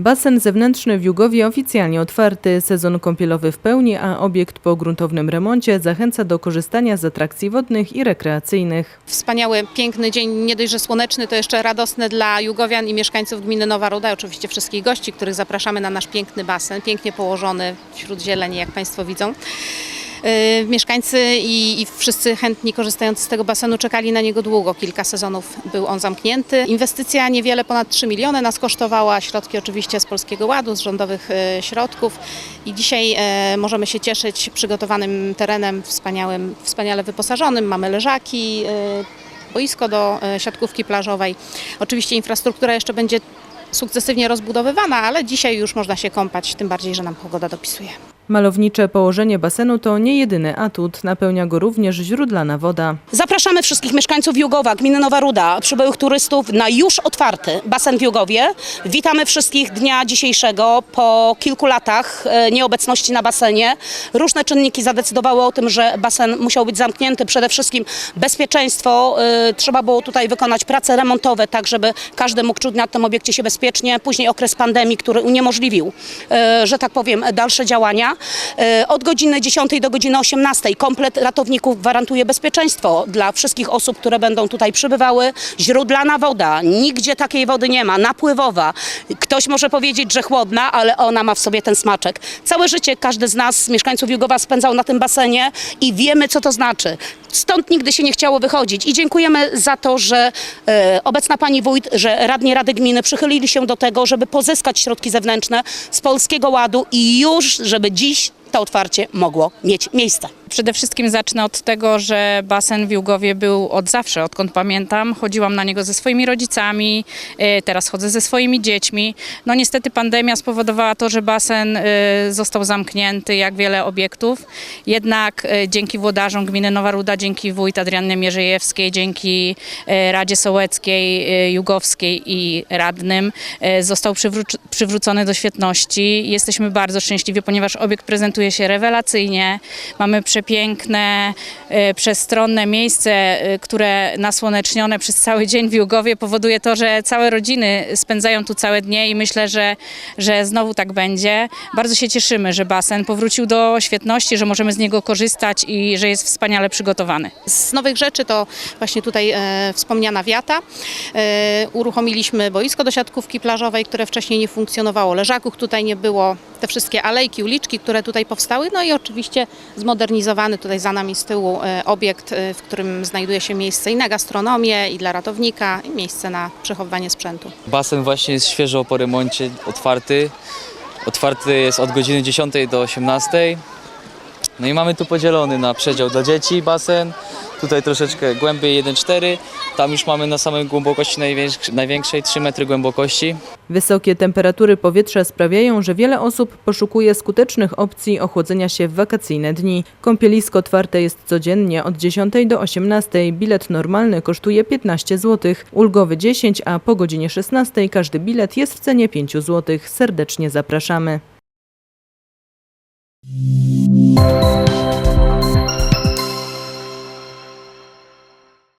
Basen zewnętrzny w Jugowie oficjalnie otwarty, sezon kąpielowy w pełni, a obiekt po gruntownym remoncie zachęca do korzystania z atrakcji wodnych i rekreacyjnych. Wspaniały, piękny dzień, nie dość, że słoneczny, to jeszcze radosny dla Jugowian i mieszkańców gminy Nowa Ruda, oczywiście wszystkich gości, których zapraszamy na nasz piękny basen, pięknie położony wśród zieleni, jak Państwo widzą. Yy, Mieszkańcy i, i wszyscy chętni korzystający z tego basenu czekali na niego długo. Kilka sezonów był on zamknięty. Inwestycja niewiele ponad 3 miliony nas kosztowała. Środki oczywiście z Polskiego Ładu, z rządowych yy, środków. I dzisiaj e, możemy się cieszyć przygotowanym terenem, wspaniałym, wspaniale wyposażonym. Mamy leżaki, boisko do siatkówki plażowej. Oczywiście infrastruktura jeszcze będzie sukcesywnie rozbudowywana, ale dzisiaj już można się kąpać, tym bardziej, że nam pogoda dopisuje. Malownicze położenie basenu to nie jedyny atut, napełnia go również źródlana woda. Zapraszamy wszystkich mieszkańców Jugowa, gminy Nowa Ruda, przybyłych turystów na już otwarty basen w Jugowie. Witamy wszystkich dnia dzisiejszego po kilku latach e, nieobecności na basenie. Różne czynniki zadecydowały o tym, że basen musiał być zamknięty. Przede wszystkim bezpieczeństwo. e, Trzeba było tutaj wykonać prace remontowe, tak żeby każdy mógł czuć na tym obiekcie się bezpiecznie. Później okres pandemii, który uniemożliwił, e, że tak powiem, dalsze działania. E, Od godziny 10 do godziny 18 komplet ratowników gwarantuje bezpieczeństwo dla wszystkich osób, które będą tutaj przybywały. Źródlana woda, nigdzie takiej wody nie ma, napływowa. Ktoś może powiedzieć, że chłodna, ale ona ma w sobie ten smaczek. Całe życie każdy z nas, mieszkańców Jugowa, spędzał na tym basenie i wiemy, co to znaczy. Stąd nigdy się nie chciało wychodzić i dziękujemy za to, że e, obecna pani wójt, że radni Rady Gminy przychylili się do tego, żeby pozyskać środki zewnętrzne z Polskiego Ładu i już, żeby dziś to otwarcie mogło mieć miejsce. Przede wszystkim zacznę od tego, że basen w Jugowie był od zawsze, odkąd pamiętam. Chodziłam na niego ze swoimi rodzicami, e, teraz chodzę ze swoimi dziećmi. No niestety pandemia spowodowała to, że basen e, został zamknięty, jak wiele obiektów. Jednak e, dzięki włodarzom gminy Nowa Ruda, dzięki wójt Adriannie Mierzejewskiej, dzięki Radzie Sołeckiej, Jugowskiej i radnym został przywró- przywrócony do świetności. Jesteśmy bardzo szczęśliwi, ponieważ obiekt prezentuje się rewelacyjnie. Mamy przepiękne, e, przestronne miejsce, e, które nasłonecznione przez cały dzień w Jugowie powoduje to, że całe rodziny spędzają tu całe dnie i myślę, że, że znowu tak będzie. Bardzo się cieszymy, że basen powrócił do świetności, że możemy z niego korzystać i że jest wspaniale przygotowany. Z nowych rzeczy to właśnie tutaj e, wspomniana wiata. E, uruchomiliśmy boisko do siatkówki plażowej, które wcześniej nie funkcjonowało. Leżaków tutaj nie było. Te wszystkie alejki, uliczki, które tutaj powstały. No i oczywiście zmodernizowany tutaj za nami z tyłu e, obiekt, e, w którym znajduje się miejsce i na gastronomię, i dla ratownika, i miejsce na przechowywanie sprzętu. Basen właśnie jest świeżo po remoncie otwarty. Otwarty jest od godziny 10 do 18. No i mamy tu podzielony na przedział dla dzieci basen. Tutaj troszeczkę głębiej 1,4. Tam już mamy na samej głębokości największ- największej 3 metry głębokości. Wysokie temperatury powietrza sprawiają, że wiele osób poszukuje skutecznych opcji ochłodzenia się w wakacyjne dni. Kąpielisko otwarte jest codziennie od 10 do 18. Bilet normalny kosztuje 15 zł, ulgowy 10, a po godzinie 16 każdy bilet jest w cenie 5 zł. Serdecznie zapraszamy.